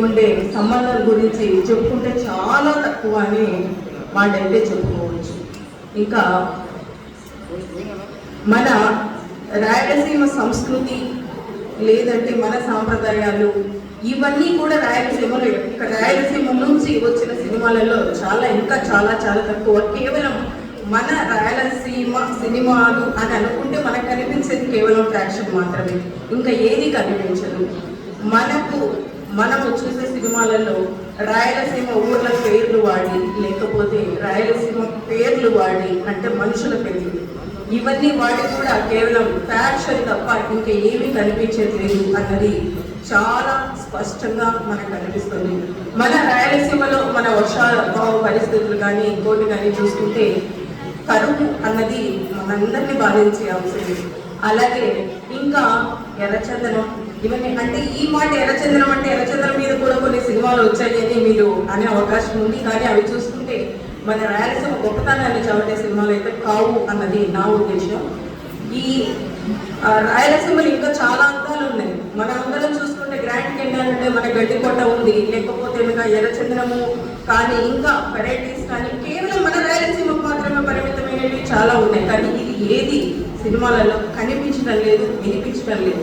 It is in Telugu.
ఉండే సంబంధం గురించి చెప్పుకుంటే చాలా తక్కువ అని మాటైతే చెప్పుకోవచ్చు. ఇంకా మన రాయలసీమ సంస్కృతి లేదంటే మన సాంప్రదాయాలు ఇవన్నీ కూడా రాయలసీమలో రాయలసీమ నుంచి వచ్చిన సినిమాలలో చాలా ఇంకా చాలా చాలా తక్కువ. కేవలం మన రాయలసీమ సినిమాలు అని అనుకుంటే మనకు కనిపించేది కేవలం ఫ్యాక్షన్ మాత్రమే. ఇంకా ఏది కనిపించదు. మనకు మనము చూసే సినిమాలలో రాయలసీమ ఊర్ల పేర్లు వాడి లేకపోతే రాయలసీమ పేర్లు వాడి అంటే మనుషుల పేర్లు ఇవన్నీ వాడి కూడా కేవలం ఫ్యాక్షన్ తప్ప ఇంకా ఏమీ కనిపించట్లేదు అన్నది చాలా స్పష్టంగా మనకు కనిపిస్తుంది. మన రాయలసీమలో మన వర్షాభావ పరిస్థితులు కానీ ఇంకోటి కానీ చూసుకుంటే కరువు అన్నది మనందరినీ బాధించే అంశం అలాగే ఇంకా ఎర్రచందనం. ఇవన్నీ అంటే ఈ మాట ఎర్రచందనం అంటే ఎర్రచందనం మీద కూడా కొన్ని సినిమాలు వచ్చాయని మీరు అనే అవకాశం ఉంది. కానీ అవి చూసుకుంటే మన రాయలసీమ గొప్పతనాన్ని చవటే సినిమాలు అయితే కావు అన్నది నా ఉద్దేశం. ఈ ఆ, రాయలసీమలో ఇంకా చాలా అందాలు ఉన్నాయి. మన అందరం చూసుకుంటే గ్రాండ్ కెండాల్ అంటే మన గడ్డికోట ఉంది. లేకపోతే ఇంకా ఎర్రచందనము కానీ ఇంకా వెరైటీస్ కానీ కేవలం మన రాయలసీమకు మాత్రమే పరిమితమైనవి చాలా ఉన్నాయి. కానీ ఇది ఏది సినిమాలలో కనిపించడం లేదు వినిపించడం లేదు.